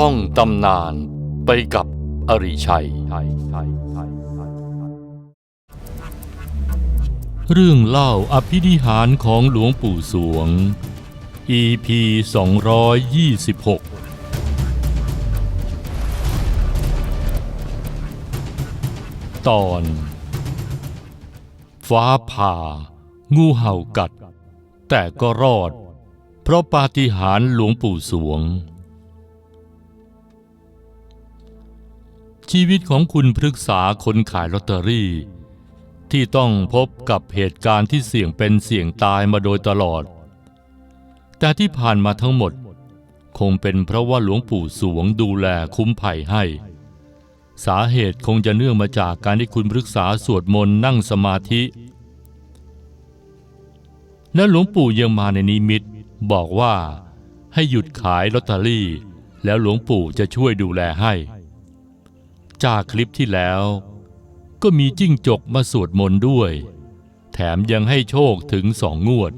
ท่องตำนานไปกับอริชัย เรื่องเล่าอภินิหารของหลวงปู่สวง EP 226ตอน ฟ้าผ่า งูเห่ากัด แต่ก็รอด เพราะปาฏิหาริย์หลวงปู่สวง ชีวิตของคุณพฤกษาคนขายลอตเตอรี่ ที่ต้องพบกับเหตุการณ์ที่เสี่ยงเป็นเสี่ยงตายมาโดยตลอด แต่ที่ผ่านมาทั้งหมด คงเป็นเพราะว่าหลวงปู่สวงดูแลคุ้มภัยให้ สาเหตุคงจะเนื่องมาจากการที่คุณพฤกษาสวดมนต์นั่งสมาธิ และหลวงปู่ยังมาในนิมิตบอกว่าให้หยุดขายลอตเตอรี่ แล้วหลวงปู่จะช่วยดูแลให้ จากคลิปที่แล้ว ก็มีจิ้งจกมาสวดมนต์ด้วย แถมยังให้โชคถึงสองงวด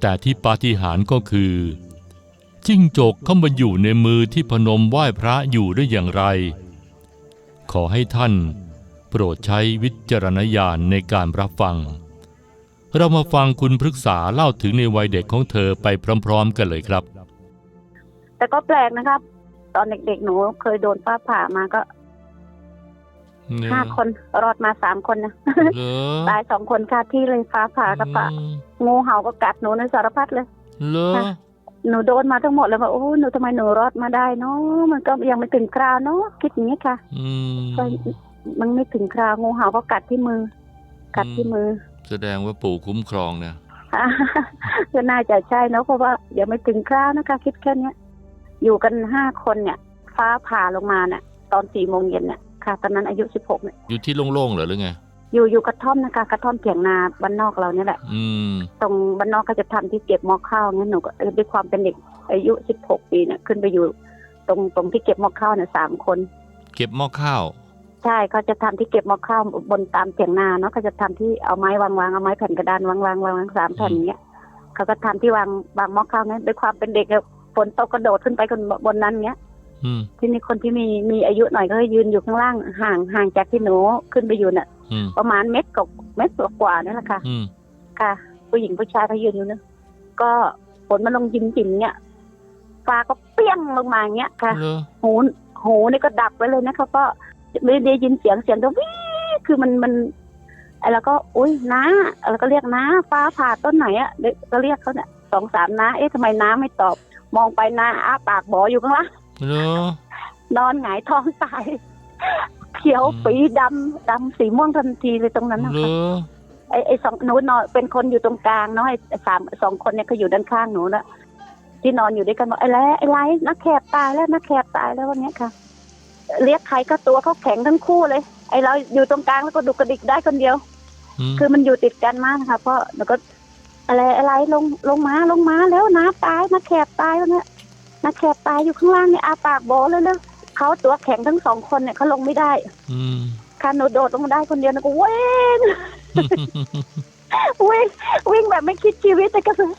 แต่ที่ปาฏิหาริย์ก็คือ จิ้งจกเข้ามาอยู่ในมือที่พนมไหว้พระอยู่ได้อย่างไร ขอให้ท่านโปรดใช้วิจารณญาณในการรับฟัง เรามาฟังคุณพฤกษาเล่าถึงในวัยเด็กของเธอไปพร้อม ๆ กันเลยครับ แต่ก็แปลกนะครับตอนเด็กๆ หนูเคยโดนฟ้าผ่ามาก็ ห้าคนรอดมาสามคนนะเหรอตายสองคนค่ะที่เลยฟ้าผ่ากับปะงูเห่าก็กัดหนูในสารพัดเลยเหรอค่ะหนูโดนมาทั้งหมดเลยว่าโอ้หนูทำไมหนูรอดมาได้เนาะมันก็ยังไม่ถึงคราวเนาะคิดอย่างนี้ค่ะอืมก็มันไม่ถึงคราวงูเห่าก็กัดที่มือ กัดที่มือ แสดงว่าปู่คุ้มครองนะก็น่าจะใช่เนาะเพราะว่ายังไม่ถึงคราวนะคะ คิดแค่เนี้ยอยู่กันห้าคนเนี่ย ฟ้าผ่าลงมาเนี่ยตอนสี่โมงเย็นเนี่ย ค่ะตอนนั้นอายุสิบหกเนี่ยอยู่ที่โล่งๆเหรอหรือไง อยู่อยู่กระท่อมนะคะกระท่อมเถียงนาบ้านนอกเราเนี่ยแหละ อืม ตรงบ้านนอกก็จะทำที่เก็บหม้อข้าวงั้นหนูก็เออด้วยความเป็นเด็กอายุสิบหกปีเนี่ยขึ้นไปอยู่ ตรงตรงที่เก็บหม้อข้าวเนี่ยสามคน เก็บหม้อข้าว ใช่เขาจะทำที่เก็บหม้อข้าวบนตามเถียงนาเนาะเขาจะทำที่เอาไม้วางวางเอาไม้แผ่นกระดานวางวางวางวางสามแผ่นอย่างเงี้ยเขาก็ทำที่วางวางหม้อข้าวนั้นด้วยความเป็นเด็กอะฝนตกกระโดดขึ้นไปบนบนนั้นเงี้ยอืม ที่นี่คนที่มีมีอายุหน่อยก็ยืนอยู่ข้างล่างห่างห่างจากที่หนูขึ้นไปอยู่น่ะอืมประมาณเม็ดกับเม็ดกว่าๆนี่แหละค่ะอืมค่ะ ผู้หญิงผู้ชายเขายืนอยู่นะก็ฝนมันลงยิมจิมๆเนี่ยฟ้าก็เปี้ยงลงมาอย่างเงี้ยค่ะเหรอหูหูนี่ก็ดับไปเลยนะเขาก็ไม่ได้ยินเสียงเสียงก็วิคือมันมันไอ้แล้วก็อุ้ยน้าแล้วก็เรียกน้าฟ้าผ่าต้นไหนอะเด็กก็เรียกเขาเนี่ยสองสามน้าเอ๊ะทำไมน้าไม่ตอบ มองไปน้าอ้าปากบออยู่ข้างล่าง เหรอนอนหงายท้องตาย เขียวปีดำดำสีม่วงทันทีเลยตรงนั้นนะเหรคะอไอ้ไอ้สองหนูนอนเป็นคนอยู่ตรงกลางเนาะไอ้สามสองคนเนี่ยเขาอยู่ด้านข้างหนูนะที่นอนอยู่ด้วยกันบอกไอ้แล้วไอ้ไรนักแคบตายแล้วนักแคบตายแล้ววันเนี้ยค่ะ เรียกใครก็ตัวเขาแข็งทั้งคู่เลย ไอ้เราอยู่ตรงกลางแล้วก็ดุกกระดิกได้คนเดียว อืมคือมันอยู่ติดกันมากค่ะเพราะแล้วก็อะไรอะไรลงลงมาลงมาแล้วน้าตายนักแคบตายแล้วเนี่ย นักแคบตายอยู่ข้างล่างเนี่ยอาปากโบเลยเลยเขาตัวแข็งทั้งสองคนเนี่ยเขาลงไม่ได้ อืมคันหนูโดดลงมาได้คนเดียวนะก็เว้งวิ่งวิ่งแบบไม่คิดชีวิตเลยก็คือ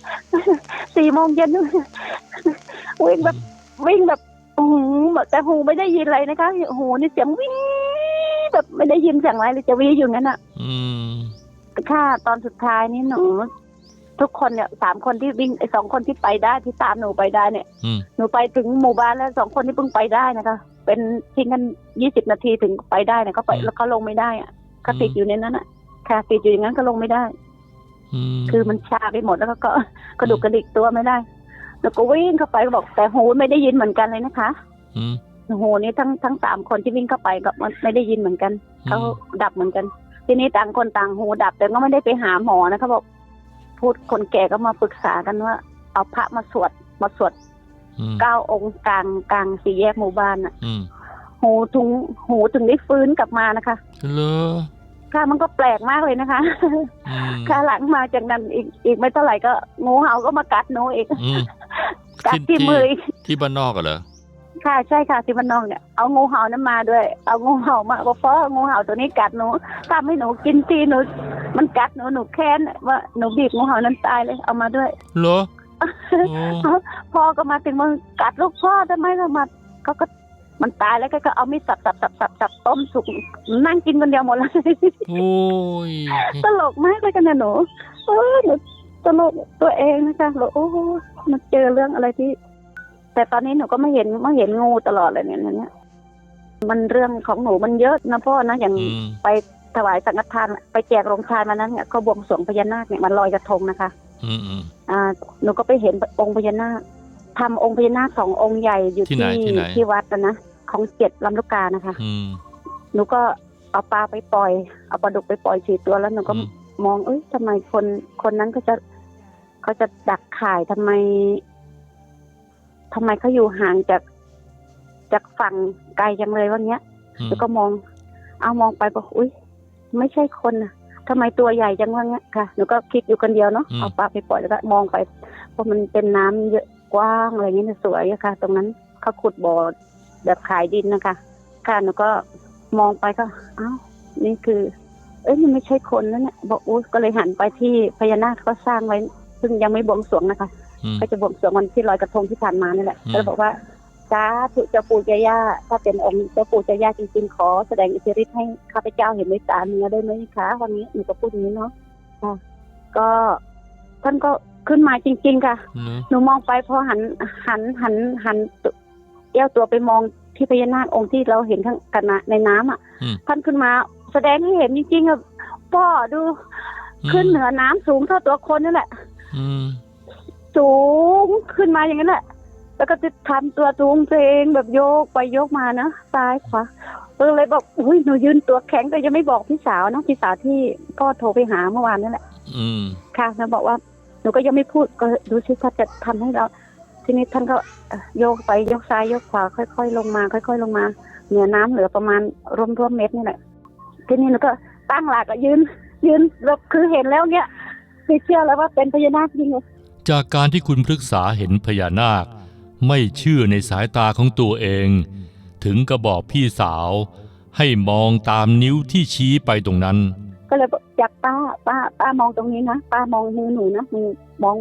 สี่โมงเย็นวิ่งแบบวิ่งแบบหูแต่หูไม่ได้ยินอะไรนะคะหูนี่เสียงวิ่งแบบไม่ได้ยินเสียงอะไรเลยจะวิ่งอยู่งั้นอะ อืมค่ะตอนสุดท้ายนี่หนู ทุกคนเนี่ยสามคนที่วิ่งไอ้สองคนที่ไปได้ที่ตามหนูไปได้เนี่ยอืม หนูไปถึงหมู่บ้านแล้วสองคนที่เพิ่งไปได้นะคะเป็นทิ้งกันยี่สิบนาทีถึงไปได้เนี่ยเขาไปแล้วเขาลงไม่ได้อะเขาติดอยู่ในนั้นอะค่ะติดอยู่อย่างนั้นก็ลงไม่ได้ อืม คือมันชาไปหมดแล้วก็ก็กระดุกกระดิกตัวไม่ได้ แล้วก็วิ่งเข้าไปก็บอกแต่หูไม่ได้ยินเหมือนกันเลยนะคะอืม หูนี้ทั้งทั้งสามคนที่วิ่งเข้าไปก็มันไม่ได้ยินเหมือนกัน เขาดับเหมือนกัน ทีนี้ต่างคนต่างหูดับแต่ก็ไม่ได้ไปหาหมอนะเขาบอก พูดคนแก่ก็มาปรึกษากันว่า เอาพระมาสวดมาสวดอืมเก้าองค์กลางกลางสี่แยกหมู่บ้านอะอืมหูถึงหูถึงได้ฟื้นกลับมานะคะเหรอค่ะมันก็แปลกมากเลยนะคะอืมค่ะหลังมาจากนั้นอีกอีกไม่เท่าไหร่ก็งูเห่าก็มากัดหนูอีกอืมกัดที่มืออีกที่บ้านนอกอะเหรอ ค่ะใช่ค่ะที่มันนองเนี่ยเอางูเห่านั้นมาด้วย เอางูเห่ามาบอกเพราะงูเห่าตัวนี้กัดหนูทำให้หนูกินทีหนูมันกัดหนูหนูแค้นว่าหนูบีบงูเห่านั้นตายเลยเอามาด้วยเหรอโอ้พ่อก็มาถึงมึงกัดลูกพ่อทำไมก็มาเขาก็มันตายแล้วก็เอามีดสับสับสับสับสับต้มสุกนั่งกินคนเดียวหมดเลยโอ้ยตลกมากเลยกันนะหนูเออหนูตลกตัวเองนะคะหนูโอ้โหมันเจอเรื่องอะไรที่ แต่ตอนนี้หนูก็ไม่เห็นไม่เห็นงูตลอดเลยเนี่ยเนี่ยมันเรื่องของหนูมันเยอะนะพ่อนะอย่างอืมไปถวายสังฆทานไปแจกโรงทานมานั้นเนี่ยเขาบวงสรวงพญานาคเนี่ยมันลอยกระทงนะคะอืมอืมอ่าหนูก็ไปเห็นองค์พญานาคทำองค์พญานาคสององค์ใหญ่อยู่ที่ไหนที่ไหนที่วัดนะนะของเจ็ดลำลูกกานะคะอืมหนูก็เอาปลาไปปล่อยเอาปลาดุกไปปล่อยสี่ตัวแล้วหนูก็อืมมองเอ้ยทำไมคนคนนั้นก็จะเขาจะดักข่ายทำไม ทำไมเขาอยู่ห่างจากจากฝั่งไกลจังเลยว่าเงี้ยอืมแล้วก็มอง เอามองไปบอกอุ้ยไม่ใช่คนนะทำไมตัวใหญ่จังว่าเงี้ยค่ะหนูก็คิดอยู่คนเดียวเนาะเอาปลาไปปล่อยแล้วก็มองไปเพราะมันเป็นน้ำเยอะกว้างอะไรเงี้ยสวยอะค่ะ ตรงนั้นเขาขุดบ่อแบบขายดินนะคะ ค่ะหนูก็มองไปก็อ้าวนี่คือ เอ้ยมันไม่ใช่คนแล้วเนี่ยบอกอุ้ยก็เลยหันไปที่พญานาคเขาสร้างไว้ ซึ่งยังไม่บวงสรวงนะคะอืม ก็จะบวงสรวงวันที่ลอยกระทงที่ผ่านมานี่แหละอืมก็เลยบอกว่าสาธุเจ้าปู่เจ้าย่าถ้าเป็นองค์เจ้าปู่เจ้าย่าจริงๆขอแสดงอิทธิฤทธิ์ให้ข้าพเจ้าเห็นด้วยตาเนื้อได้ไหมคะวันนี้หนูก็พูดอย่างนี้เนาะค่ะก็ท่านก็ขึ้นมาจริง ๆ ค่ะเนอะหนูมองไปพอหันหันหันหันตัวเอี้ยวตัวไปมองที่พญานาคองค์ที่เราเห็นข้างกันนะในน้ำอะอืมท่านขึ้นมา แสดงให้เห็นจริงๆอะพ่อดู ขึ้นเหนือน้ำสูงเท่าตัวคนนั่นแหละอืม สูงขึ้นมาอย่างนั้นแหละ แล้วก็จะทำตัวสูงตัวเองแบบโยกไปโยกมานะซ้ายขวาเออเลยบอกอุ้ยหนูยืนตัวแข็งแต่ยังไม่บอกพี่สาวนะพี่สาวที่พ่อโทรไปหาเมื่อวานนั่นแหละ อืมค่ะแล้วบอกว่าหนูก็ยังไม่พูดก็ดูซิว่าจะทำให้เรา ทีนี้ท่านก็เอ่อโยกไปโยกซ้ายโยกขวาค่อย ๆ ลงมา ค่อย ๆ ลงมา เหนือน้ำเหลือประมาณรวมร่วมๆเม็ดนี่แหละทีนี้หนูก็ตั้งหลักอะยืน ยืนแบบคือเห็นแล้วเนี้ยไม่เชื่อแล้วว่าเป็นพญานาคจริงเลย จากการที่คุณพฤกษาเห็นพญานาค ไม่เชื่อในสายตาของตัวเอง ถึงกระบอกพี่สาว ให้มองตามนิ้วที่ชี้ไปตรงนั้น ก็เลยบอกจากป้าป้าป้ามองตรงนี้นะป้ามองมือหนูนะมือมอง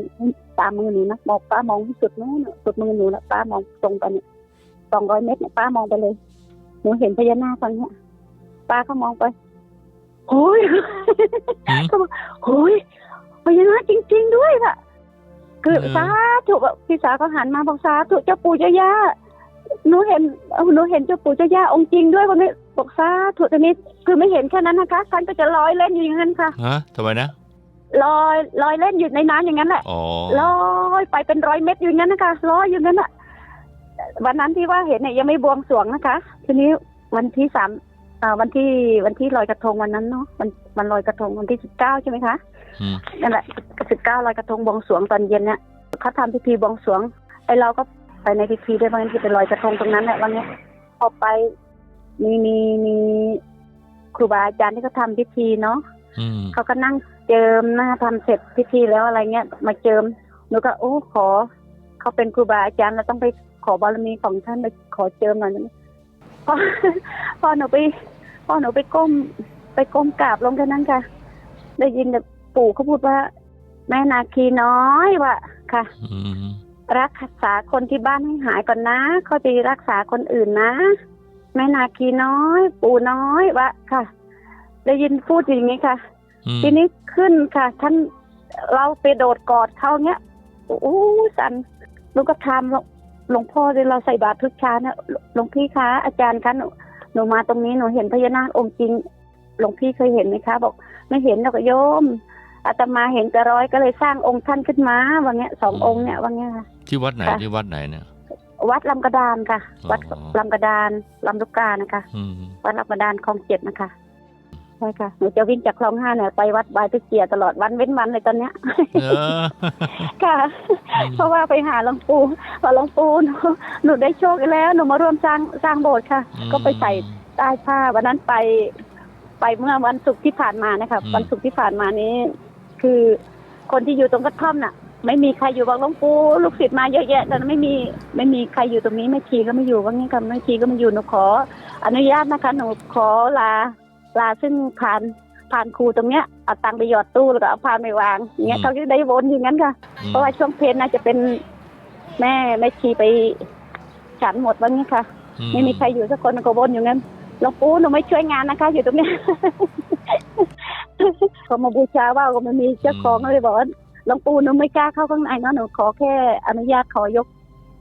ตามมือหนูนะมองป้ามองที่สุดนู้นน่ะสุดมือหนูแล้วป้ามองตรงไปเนี่ยสองร้อยเมตรเนี่ยป้ามองไปเลย หนูเห็นพญานาคตอนเนี้ยป้าก็มองไปโอ้ยหืม ก็บอกโอ้ยพญานาคจริง ๆ ด้วยค่ะ คือเออสาธุแบบพี่สาวก็หันมาบอกสาธุเจ้าปู่เจ้าย่าหนูเห็นเอ้าหนูเห็นเจ้าปู่เจ้าย่าองค์จริงด้วยวันนี้บอกสาธุตอนนี้คือไม่เห็นแค่นั้นนะคะท่านก็จะลอยเล่นอยู่อย่างนั้นค่ะฮะทำไมนะลอยลอยเล่นอยู่ในน้ำอย่างนั้นแหละอ๋อลอยไปเป็นร้อยเมตรอยู่อย่างนั้นนะคะลอยอยู่อย่างนั้นอะวันนั้นที่ว่าเห็นเนี่ยยังไม่บวงสรวงนะคะ ทีนี้วันที่สาม อ่าวันที่วันที่ลอยกระทงวันนั้นเนาะวันวันลอยกระทงวันที่สิบเก้าใช่ไหมคะอืมนั่นแหละสิบเก้าลอยกระทงบวงสรวงตอนเย็นเนี่ยเขาทำพิธีบวงสรวงไอเราก็ไปในพิธีด้วยวันนั้นที่ไปลอยกระทงตรงนั้นแหละวันเนี้ยพอไปมีมีมีครูบาอาจารย์ที่เขาทำพิธีเนาะอืมเขาก็นั่งเจิมหน้าทำเสร็จพิธีแล้วอะไรเงี้ยมาเจิมหนูก็โอ้ขอเขาเป็นครูบาอาจารย์เราต้องไปขอบารมีของท่านไปขอเจิมหน่อยนะพอ พอหนูไป พอหนูไปก้ม ไปก้มกราบลงแค่นั้นค่ะ ได้ยินแบบปู่เขาพูดว่า แม่นาคีน้อยว่ะค่ะ อืมรักษาคนที่บ้านให้หายก่อนนะเขาจะรักษาคนอื่นนะ แม่นาคีน้อย ปู่น้อยวะค่ะ ได้ยินพูดอย่างนี้ค่ะ อืมทีนี้ขึ้นค่ะท่านเราไปโดดกอดเขาเนี้ยโอ้ยสันลูกก็ทำหลวงหลวงพ่อเลยเราใส่บาตรทุกเช้าเนี่ยหลวงพี่คะอาจารย์คะหนู หนูมาตรงนี้หนูเห็นพญานาคองค์จริงหลวงพี่เคยเห็นไหมคะ บอก ไม่เห็นหรอกโยมอาตมาเห็นกระร้อยก็เลยสร้างองค์ท่านขึ้นมาว่าเงี้ยสององค์เนี่ยว่าเงี้ยค่ะที่วัดไหนค่ะที่วัดไหนเนี่ย วัดลำกระดานค่ะอ๋อวัดลำกระดานลำลูกกานะคะอืมวัดลำกระดานคลองเจ็ดนะคะ ใช่ค่ะหนูจะวิ่งจากคลองห้าเนี่ยไปวัดบายตะเกียตลอดวันเว้นวันเลยตอนเนี้ย เออ ค่ะอืมเพราะว่าไปหาหลวงปู่พอหลวงปู่หนูหนูได้โชคแล้ว หนูมาร่วมสร้างสร้างโบสถ์ค่ะก็ไปใส่ใต้ผ้าวันนั้นไป ไปเมื่อวันศุกร์ที่ผ่านมานะคะวันศุกร์ที่ผ่านมานี้ คือคนที่อยู่ตรงกระท่อมน่ะ ไม่มีใครอยู่บอกหลวงปู่ลูกศิษย์มาเยอะแยะแต่ไม่มีไม่มีใครอยู่ตรงนี้แม่ชีก็ไม่อยู่ว่างี้ค่ะแม่ชีก็ไม่อยู่หนูขอ อนุญาตนะคะ หนูขอลา ลาซึ่งผ่านผ่านครูตรงเนี้ยเอาตังค์ไปหยอดตู้แล้วก็เอาพานไปวางอย่างเงี้ยเขาจะได้วนอย่างนั้นค่ะ อืมเพราะว่าช่วงเพลนน่าจะเป็นแม่แม่ชีไปฉันหมดวันนี้ค่ะไม่มีใครอยู่สักคนก็วนอยู่งั้นหลวงปู่หนูไม่ช่วยงานนะคะ อยู่ตรงเนี้ย เขามาบูชาว่าวก็ไม่มีเจ้าของเลยบอกว่าหลวงปู่หนูไม่กล้าเข้าข้างในเนาะหนูขอแค่อนุญาตขอยก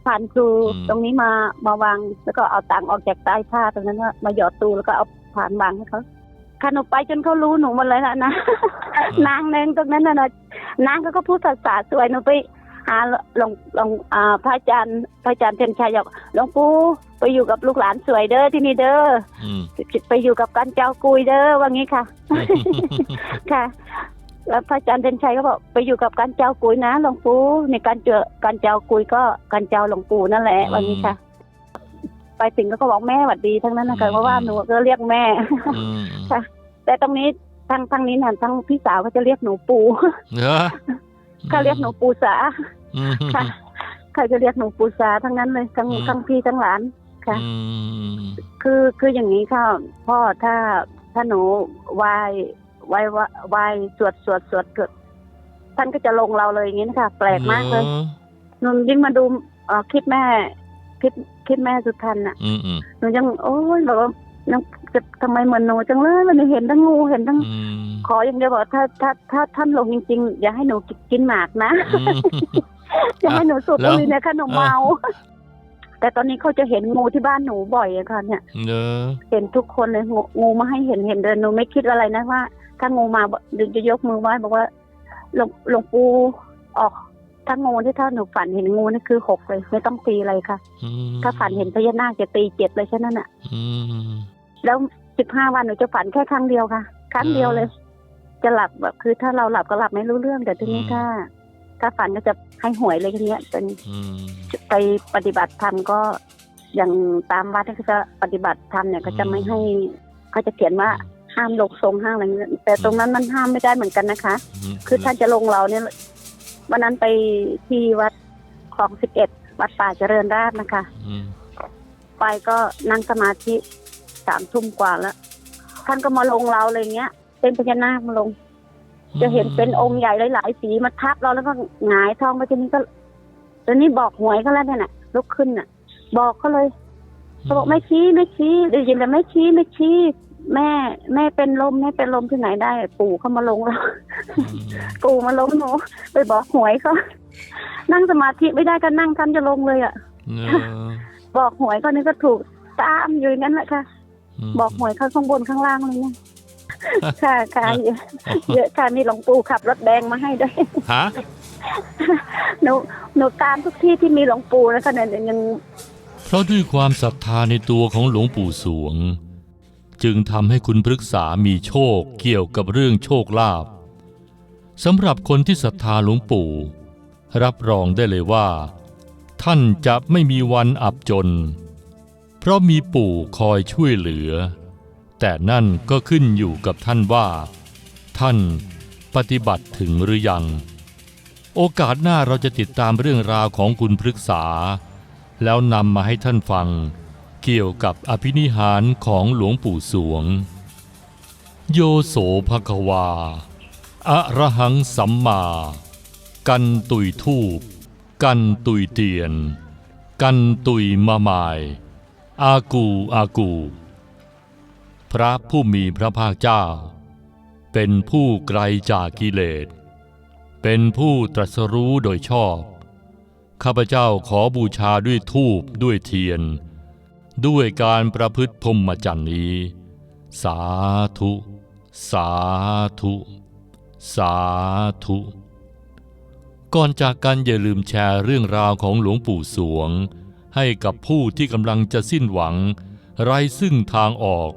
ผ่านครูตรงนี้มามาวางแล้วก็เอาตังค์ออกจากใต้ผ้าตรงนั้นว่ามาหยอดตู้แล้วก็เอาผ่านวางให้เขา ค่ะหนูไปจนเขารู้หนูหมดเลยนะนะ นางนึงตรงนั้นน่ะนะนางก็ก็พูดภาษาสวยหนูไปหาหลวงหลวงอ่าพระอาจารย์พระอาจารย์เทยนชัยบอกหลวงปู่ไปอยู่กับลูกหลานสวยเด้อที่นี่เด้ออืมไปอยู่กับกันเจ้ากุยเด้อว่างี้ค่ะ ค่ะ แล้วพระอาจารย์เทยนชัยก็บอกไปอยู่กับกันเจ้ากุยนะหลวงปู่ในการเจอกันเจ้ากุยก็กันเจ้าหลวงปู่นั่นแหละว่างี้ค่ะ ไปถึงก็บอกแม่หวัดดีทั้งนั้นนะคะเพราะว่าหนูก็เรียกแม่ อืม แต่ตรงนี้ทางทางนี้น่ะทางพี่สาวก็จะเรียกหนูปู่เหรอเขาเรียกหนูปูสาอืมค่ะเขาจะเรียกหนูปูสาทั้งนั้นเลยทั้งอืมทั้งพี่ทั้งหลานค่ะอืมคือคืออย่างนี้ค่ะพ่อถ้าถ้าหนูไหวไหวไหวสวดสวดสวดเกิดท่านก็จะลงเราเลยอย่างนี้นะคะแปลกมากเลยหรอหนูยิ่งมาดูเอ่อคลิปแม่คลิปคลิปแม่สุทันน่ะอืมอืมหนูยังโอ้ยแบบว่ายัง จะทำไมเหมือนหนูจังเลยมันเห็นทั้งงูเห็นทั้ง อืมขออย่างเดียวบอกถ้าถ้าถ้าท่านลงจริงๆ อย่าให้หนูกินหมากนะ อืมจะให้หนูสูบแล้บุวหรี่ในขนมเมา แต่ตอนนี้เขาจะเห็นงูที่บ้านหนูบ่อยอะค่ะเนี่ย เนอะเห็นทุกคนเลยงูงูมาให้เห็นเห็นเดินหนูไม่คิดอะไรนะว่า ถ้างูมาบอกเดี๋ยวจะยกมือไหว้บอกว่าหลวงหลวงปู่ออก ถ้างูที่ถ้าหนูฝันเห็นงูนี่คือหกเลย ไม่ต้องตีอะไรค่ะ อืมถ้าฝันเห็นพญานาคจะตีเจ็ดเลยแค่นั้นอะ อืม แล้วสิบห้าวันหนูจะฝันแค่ครั้งเดียวค่ะ ครั้งเดียวเลย จะหลับแบบคือถ้าเราหลับก็หลับไม่รู้เรื่องแต่ทีนี้อืมถ้าถ้าฝันก็จะให้หวยเลยทีเนี้ยเป็นอืมไปปฏิบัติธรรมก็อย่างตามวัดที่เขาจะปฏิบัติธรรมเนี่ยก็จะไม่ให้เขาจะเขียนว่าห้ามลงทรงห้ามอะไรเงี้ยแต่ตรงนั้นมันห้ามไม่ได้เหมือนกันนะคะมคือท่านจะลงเราเนี่ยวันนั้นไปที่วัดคลองสิบเอ็ดวัดป่าเจริญราษฎร์นะคะอืมไปก็นั่งสมาธิ สามทุ่มกว่าแล้วท่านก็มาลงเราเลยเงี้ย เป็นพญานาคมาลง จะเห็นเป็นองค์ใหญ่หลายๆสีมาทับเราแล้วก็หงายท้องไปทีนี้ก็ตอนนี้บอกหวยเขาแล้วเนี่ยน่ะลุกขึ้นน่ะ บอกเขาเลยเขาบอกไม่ชี้ไม่ชี้ได้ยินแต่ไม่ชี้ไม่ชี้แม่แม่เป็นลมแม่เป็นลมที่ไหนได้ ปู่เขามาลงเราอืมปู่มาลงหนูไปบอกหวยเขานั่งสมาธิไม่ได้ก็นั่งท่านจะลงเลยอะเนอะบอกหวยก็นี่ก็ถูกตามอยู่อย่างนั้นแหละค่ะม บอกหวยเข้าข้างบนข้างล่างเลยเนี่ยค่ะค่ะเยอะเยอะค่ะมีหลวงปู่ขับรถแดงมาให้ด้วยฮะหนูหนูตามทุกที่ที่มีหลวงปู่แล้วค่ะเนี่ยยังเพราะด้วยความศรัทธาในตัวของหลวงปู่สวง จึงทำให้คุณพฤกษามีโชคเกี่ยวกับเรื่องโชคลาภสำหรับคนที่ศรัทธาหลวงปู่ รับรองได้เลยว่า ท่านจะไม่มีวันอับจน เพราะมีปู่คอยช่วยเหลือ แต่นั่นก็ขึ้นอยู่กับท่านว่า ท่านปฏิบัติถึงหรือยัง โอกาสหน้าเราจะติดตามเรื่องราวของคุณพฤกษา แล้วนำมาให้ท่านฟัง เกี่ยวกับอภินิหารของหลวงปู่สวง โยโสภควาอะระหังสัมมา กันตุยทูปกันตุยเตียน กันตุยมะมาย อากูอากู พระผู้มีพระภาคเจ้า เป็นผู้ไกลจากกิเลส เป็นผู้ตรัสรู้โดยชอบ ข้าพเจ้าขอบูชาด้วยทูปด้วยเทียน ด้วยการประพฤติพรหมจรรย์นี้ สาธุ สาธุ สาธุ ก่อนจากกันอย่าลืมแชร์เรื่องราวของหลวงปู่สวง ให้กับผู้ที่กำลังจะสิ้นหวัง ไร้ซึ่งทางออก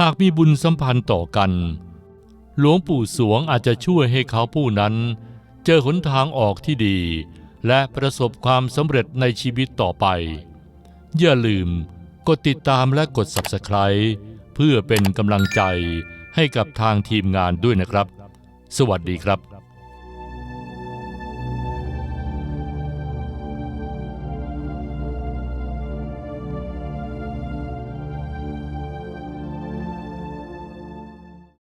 หากมีบุญสัมพันธ์ต่อกัน หลวงปู่สวงอาจจะช่วยให้เขาผู้นั้น เจอหนทางออกที่ดี และประสบความสำเร็จในชีวิตต่อไป อย่าลืมกดติดตามและกด Subscribe เพื่อเป็นกำลังใจให้กับทางทีมงานด้วยนะครับ สวัสดีครับ